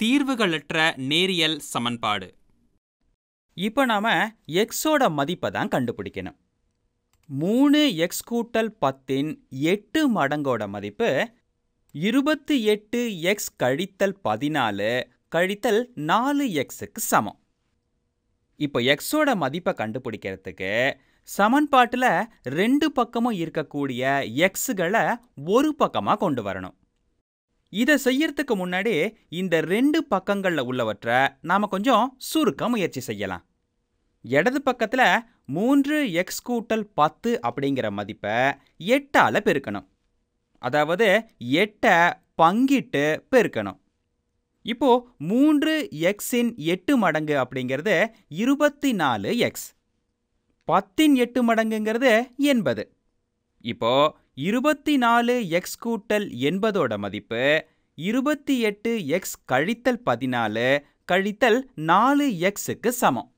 தீர்வுகளற்ற நேரியல் சமன்பாடு. இப்போ நாம எக்ஸோட மதிப்பை தான் கண்டுபிடிக்கணும். மூணு எக்ஸ் கூட்டல் பத்தின் எட்டு மடங்கோட மதிப்பு இருபத்தி எட்டு எக்ஸ் கழித்தல் பதினாலு கழித்தல் நாலு எக்ஸுக்கு சமம். இப்போ எக்ஸோட மதிப்பை கண்டுபிடிக்கிறதுக்கு சமன்பாட்டில் ரெண்டு பக்கமும் இருக்கக்கூடிய எக்ஸுகளை ஒரு பக்கமாக கொண்டு வரணும். இதை செய்யறதுக்கு முன்னாடி இந்த ரெண்டு பக்கங்களில் உள்ளவற்றை நாம் கொஞ்சம் சுருக்க முயற்சி செய்யலாம். இடது பக்கத்தில் மூன்று எக்ஸ் கூட்டல் பத்து அப்படிங்கிற மதிப்பை எட்டால் பெருக்கணும். அதாவது எட்டை பங்கிட்டு பெருக்கணும். இப்போ மூன்று எக்ஸின் எட்டு மடங்கு அப்படிங்கிறது இருபத்தி நாலு எக்ஸ் பத்தின் எட்டு மடங்குங்கிறது எண்பது. இப்போ இருபத்தி நாலு எக்ஸ் கூட்டல் எண்பதோட மதிப்பு இருபத்தி எட்டு எக்ஸ் கழித்தல் பதினாலு கழித்தல் நாலு எக்ஸுக்கு சமம்.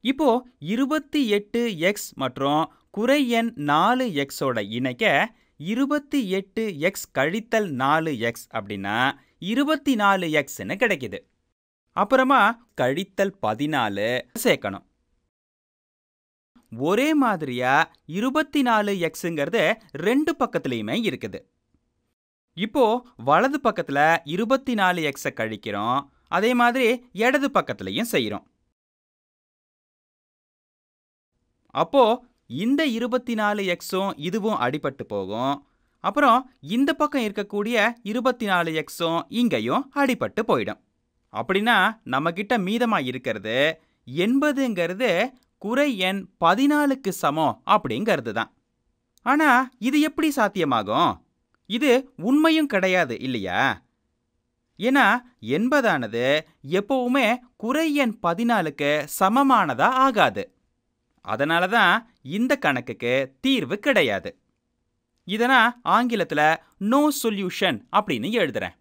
இப்போ இருபத்தி எட்டு எக்ஸ் மற்றும் குறை எண் நாலு எக்ஸோட இணைக்க இருபத்தி எட்டு எக்ஸ் கழித்தல் நாலு எக்ஸ் அப்படின்னா இருபத்தி நாலு எக்ஸ்னு கிடைக்குது. அப்புறமா கழித்தல் பதினாலு சேர்க்கணும். ஒரே மாதிரியா இருபத்தி நாலு எக்ஸுங்கிறது ரெண்டு பக்கத்துலேயுமே இருக்குது. இப்போ வலது பக்கத்துல இருபத்தி நாலு எக்ஸை கழிக்கிறோம். அதே மாதிரி இடது பக்கத்துலையும் செய்கிறோம். அப்போ இந்த இருபத்தி நாலு எக்ஸும் இதுவும் அடிபட்டு போகும். அப்புறம் இந்த பக்கம் இருக்கக்கூடிய இருபத்தி நாலு எக்ஸும் இங்கேயும் அடிபட்டு போயிடும். அப்படின்னா நம்மக்கிட்ட மீதமாக இருக்கிறது எண்பதுங்கிறது குறை எண் பதினாலுக்கு சமம் அப்படிங்கிறது தான் ஆனால் இது எப்படி சாத்தியமாகும்? இது உண்மையும் கிடையாது இல்லையா? ஏன்னா எண்பதானது எப்பவுமே குறை எண் பதினாலுக்கு சமமானதா ஆகாது. அதனால தான் இந்த கணக்குக்கு தீர்வு கிடையாது. இதனா ஆங்கிலத்தில் நோ சொல்யூஷன் அப்படின்னு எழுதுறேன்.